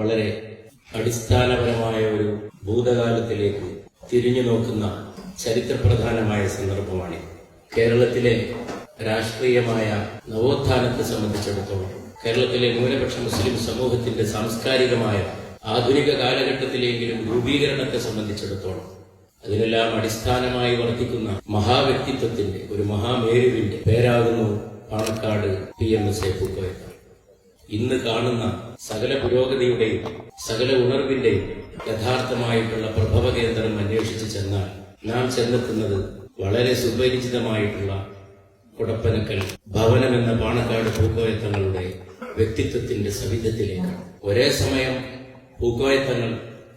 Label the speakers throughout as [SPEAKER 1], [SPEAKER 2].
[SPEAKER 1] വളരെ അടിസ്ഥാനപരമായ ഒരു ഭൂതകാലത്തിലേക്ക് തിരിഞ്ഞു നോക്കുന്ന ചരിത്രപ്രധാനമായ സന്ദർഭമാണ് കേരളത്തിലെ രാഷ്ട്രീയമായ നവോത്ഥാനത്തെ സംബന്ധിച്ചിടത്തോളം കേരളത്തിലെ ന്യൂനപക്ഷ മുസ്ലിം സമൂഹത്തിന്റെ സാംസ്കാരികമായ ആധുനിക കാലഘട്ടത്തിലെങ്കിലും രൂപീകരണത്തെ സംബന്ധിച്ചിടത്തോളം അതിനെല്ലാം അടിസ്ഥാനമായി വർദ്ധിക്കുന്ന മഹാവ്യക്തിത്വത്തിന്റെ ഒരു മഹാമേരുവിന്റെ പേരാകുന്നു Panakkad P M S A പൂക്കോയത്ത്. ഇന്ന് കാണുന്ന സകല പുരോഗതിയുടെയും സകല ഉണർവിന്റെയും യഥാർത്ഥമായിട്ടുള്ള പ്രഭവ കേന്ദ്രം അന്വേഷിച്ച് ചെന്നാൽ നാം ചെന്നെത്തുന്നത് വളരെ സുപരിചിതമായിട്ടുള്ള കുടപ്പനക്കൽ ഭവനം എന്ന പാണക്കാട് പൂക്കോയത്തങ്ങളുടെ വ്യക്തിത്വത്തിന്റെ സവിധത്തിലേക്കാണ് ഒരേ സമയം പൂക്കോയത്തങ്ങൾ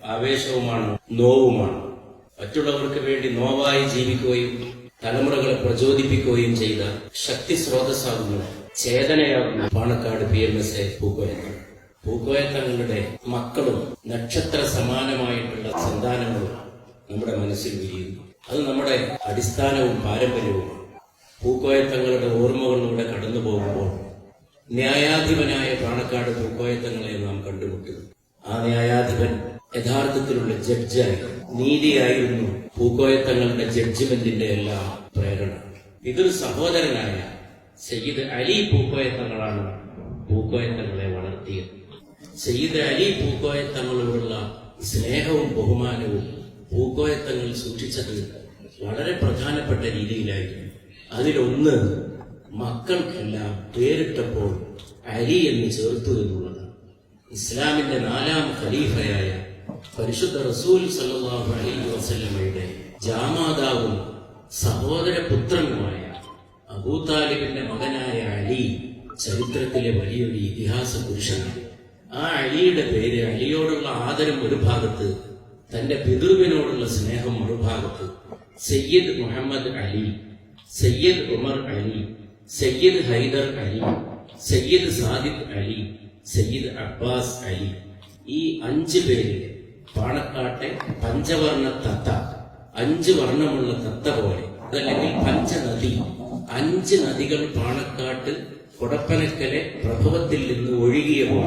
[SPEAKER 1] ആവേശവുമാണ് നോവുമാണ്. മറ്റുള്ളവർക്ക് വേണ്ടി നോവായി ജീവിക്കുകയും തലമുറകളെ പ്രചോദിപ്പിക്കുകയും ചെയ്ത ശക്തി സ്രോതസ്സാകുന്നു. ചേതനയാകുന്നു Panakkad P M S A പൂക്കോയത്തങ്ങൾ പൂക്കോയത്തങ്ങളുടെ മക്കളും നക്ഷത്ര സമാനമായിട്ടുള്ള സന്താനങ്ങളും നമ്മുടെ മനസ്സിൽ വിരിയുന്നു. അത് നമ്മുടെ അടിസ്ഥാനവും പാരമ്പര്യവുമാണ് പൂക്കോയത്തങ്ങളുടെ ഓർമ്മകളിലൂടെ കടന്നു പോകുമ്പോൾ ന്യായാധിപനായ പാണക്കാട് പൂക്കോയത്തങ്ങളെ നാം കണ്ടുമുട്ടുന്നു. ആ ന്യായാധിപൻ യഥാർത്ഥത്തിലുള്ള ജഡ്ജായി നീതിയായിരുന്നു പൂക്കോയത്തങ്ങളുടെ ജഡ്ജ്മെന്റിന്റെ എല്ലാം പ്രേരണ. ഇതൊരു സഹോദരനായ സയ്യിദ് അലി പൂക്കോയത്തങ്ങളാണ് പൂക്കോയത്തങ്ങളെ വളർത്തിയത്. സയ്യിദ് അലി പൂക്കോയത്തങ്ങളോടുള്ള സ്നേഹവും ബഹുമാനവും പൂക്കോയത്തങ്ങൾ സൂക്ഷിച്ചത് വളരെ പ്രധാനപ്പെട്ട രീതിയിലായിരുന്നു. അതിലൊന്ന് മക്കൾക്കെല്ലാം പേരിട്ടപ്പോൾ അലി എന്ന് ചേർത്തു എന്നുള്ളതാണ്. ഇസ്ലാമിന്റെ നാലാം ഖലീഫയായ പരിശുദ്ധ റസൂൽ സല്ലാഹു അലൈഹി വസല്ലമയുടെ ജാമാതാവും സഹോദര പുത്രനുമായ അബൂതാലിബിന്റെ മകനായ അലി ചരിത്രത്തിലെ വലിയൊരു ഇതിഹാസ പുരുഷനാണ് ആ അലിയുടെ പേര് അലിയോടുള്ള ആദരം ഒരു ഭാഗത്ത് തന്റെ പിതൃവിനോടുള്ള സ്നേഹം ഒരു മറുഭാഗത്ത് സയ്യിദ് മുഹമ്മദ് അലി സയ്യിദ് ഉമർ അലി സയ്യിദ് ഹൈദർ അലി സയ്യിദ് സാദിഖ് അലി സയ്യിദ് അബ്ബാസ് അലി. ഈ അഞ്ച് പേരിൽ പാണക്കാട്ടെ പഞ്ചവർണ തത്ത അഞ്ച് വർണമുള്ള തത്ത പോലെ അതല്ലെങ്കിൽ പഞ്ചനദി അഞ്ച് നദികൾ പാണക്കാട്ട് കൊടപ്പനക്കലെ പ്രഭവത്തിൽ നിന്ന് ഒഴുകിയപ്പോൾ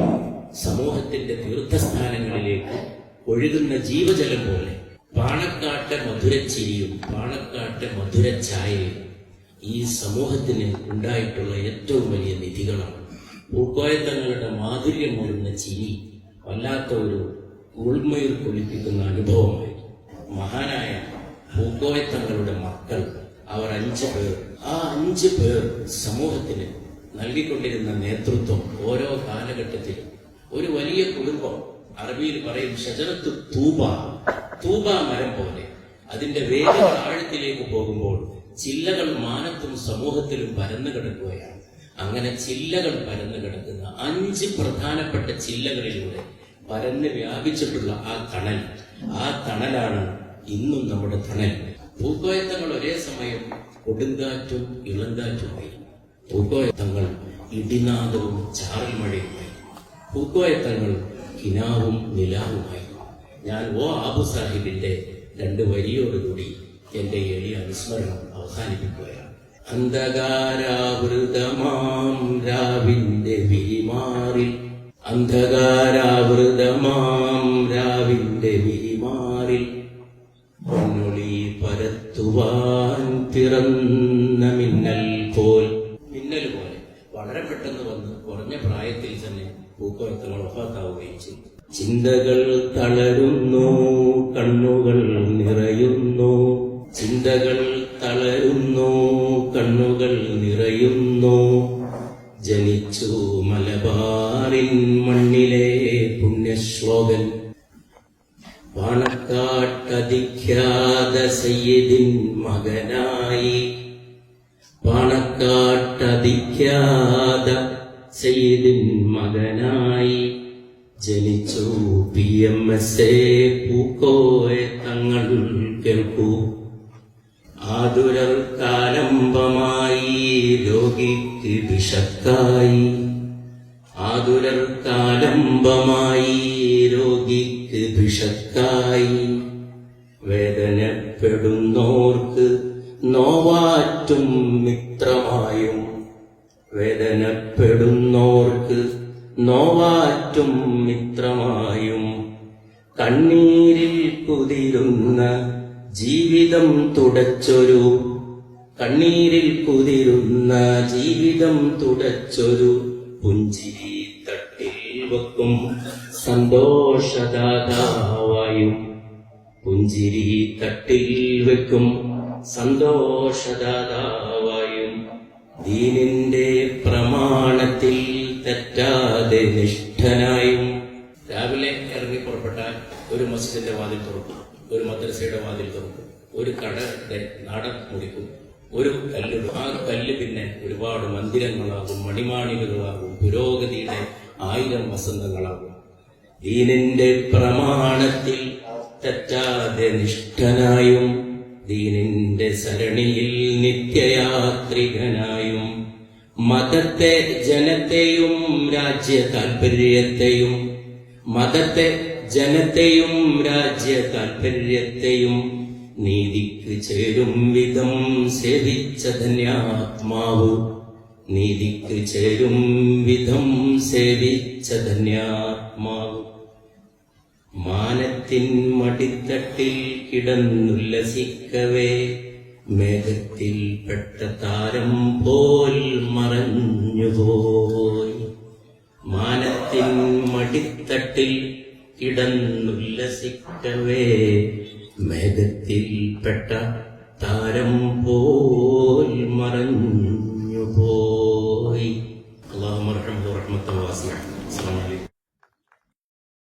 [SPEAKER 1] സമൂഹത്തിന്റെ തീർത്ഥസ്ഥാനങ്ങളിലേക്ക് ഒഴുകുന്ന ജീവജലം പോലെ പാണക്കാട്ടെ മധുരച്ചിരിയും പാണക്കാട്ടെ മധുരഛായയും ഈ സമൂഹത്തിന് ഉണ്ടായിട്ടുള്ള ഏറ്റവും വലിയ നിധികളാണ്. പൂക്കോയത്തങ്ങളുടെ മാധുര്യം മൂടുന്ന ചിരി വല്ലാത്ത ഒരു ഉൾമയിൽ കൊളിപ്പിക്കുന്ന അനുഭവമായി മഹാനായ പൂക്കോയത്തങ്ങളുടെ മക്കൾ അവർ അഞ്ച് പേർ. ആ അഞ്ച് പേർ സമൂഹത്തിന് നൽകിക്കൊണ്ടിരുന്ന നേതൃത്വം ഓരോ കാലഘട്ടത്തിലും. ഒരു വലിയ കുടുംബം അറബിയിൽ പറയും ഷജറത്ത് തൂബ. തൂബ മരം പോലെ. അതിന്റെ വേര് താഴത്തിലേക്ക് പോകുമ്പോൾ ചില്ലകൾ മാനത്തും സമൂഹത്തിലും പരന്നു കിടക്കുകയാണ്. അങ്ങനെ ചില്ലകൾ പരന്നു കിടക്കുന്ന അഞ്ച് പ്രധാനപ്പെട്ട ചില്ലകളിലൂടെ പരന്ന് വ്യാപിച്ചിട്ടുള്ള ആ തണൽ. ആ തണലാണ് ഇന്നും നമ്മുടെ തണൽ. പൂക്കോയത്തങ്ങൾ ഒരേ സമയം കൊടുങ്കാറ്റും ഇളങ്കാറ്റുമായി പൂക്കോയത്തങ്ങൾ ഇടിനാദവും ചാറൽ മഴയുമായി പൂക്കോയത്തങ്ങൾ കിനാവും നിലാവുമായി ഞാൻ ഓ ആബു സാഹിബിന്റെ രണ്ട് വരിയോടുകൂടി എന്റെ എളിയ അനുസ്മരണം അവസാനിപ്പിക്കുകയാണ്. അന്ധകാരാവൃതമാം രാവിന്റെ വിരിമാറിൽ. അന്ധകാരാവൃതമാം രാവിന്റെ വിരിമാറിൽ. പൊന്നൊളി പരത്തുവാൻ തിറന്ന മിന്നൽ പോൽ. മിന്നൽ പോലെ വളരെ പെട്ടെന്ന് വന്ന് കുറഞ്ഞ പ്രായത്തിൽ തന്നെ പൂക്കോയത്തങ്ങൾ ഒഫാത്താവുകയും ചെയ്തു. ചിന്തകൾ തളരുന്നു കണ്ണുകൾ നിറയുന്നു. ചിന്തകൾ തളരുന്നു കണ്ണുകൾ നിറയുന്നു. ജനിച്ചു മലബാറിൻ മണ്ണിലെ പുണ്യശ്ലോകൻ സയ്യിദിൻ മകനായി. പാണക്കാട്ടതിക്കാത സയ്യദിൻ മകനായി. ജനിച്ചു പി എം എസ് എ പൂക്കോയെ തങ്ങൾ കേൾക്കൂ. ആതുരർ കാലംബമായി രോഗിക്ക് വിഷക്കായി ആതുരർ കാലംബമായി രോഗിക്ക് വിഷക്കായി വേദനപ്പെടുന്നോർക്ക് നോവാറ്റും മിത്രമായും. വേദനപ്പെടുന്നോർക്ക് നോവാറ്റും മിത്രമായും. കണ്ണീരിൽ കുതിരുന്ന ജീവിതം തുടച്ചൊരു കണ്ണീരിൽ കുതിരുന്ന ജീവിതം തുടച്ചൊരു പുഞ്ചിരി തട്ടിൽ വെക്കും. സന്തോഷദാതാവായും പുഞ്ചിരി തട്ടിൽ വെക്കും സന്തോഷദാതാവായും. ദീനിന്റെ പ്രമാണത്തിൽ തെറ്റാതെ നിഷ്ഠനായും. രാവിലെ ഇറങ്ങി പുറപ്പെട്ടാൽ ഒരു മസ്ജിദിന്റെ വാതിൽ തുറക്കും ഒരു മദ്രസയുടെ വാതിൽ തുറക്കും ഒരു കടയുടെ നട മുടിക്കും ഒരു കല്ലിടും. ആ കല്ല് പിന്നെ ഒരുപാട് മന്ദിരങ്ങളാകും മണിമാണികളാകും പുരോഗതിയുടെ ആയിരം വസന്തങ്ങളാകും. ദീനിന്റെ പ്രമാണത്തിൽ തെറ്റാതെ നിഷ്ഠനായും ദീനിന്റെ സരണിയിൽ നിത്യയാത്രികനായും മതത്തെ ജനത്തെയും രാജ്യ താൽപര്യത്തെയും മതത്തെ ജനത്തെയും രാജ്യ താൽപര്യത്തെയും നീതിക്ക് ചേരും വിധം സേവിച്ച ധന്യാത്മാവ്. നീതിക്ക് ചേരും വിധം സേവിച്ച ധന്യാത്മാവ്. മാനത്തിൻ മടിത്തട്ടിൽ കിടന്നുല്ലസിക്കവേ. മേഘത്തിൽ പെട്ട താരം പോൽ മറഞ്ഞുപോയി. മാനത്തിൻ മടിത്തട്ടിൽ കിടന്നുല്ലസിക്കവേ. മേഘത്തിൽ പെട്ട താരം പോൽ മറഞ്ഞുപോയി.